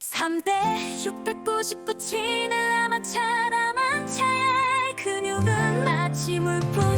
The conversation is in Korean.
3대 699 치는 아마 차라만 차야 근육은 마치 물품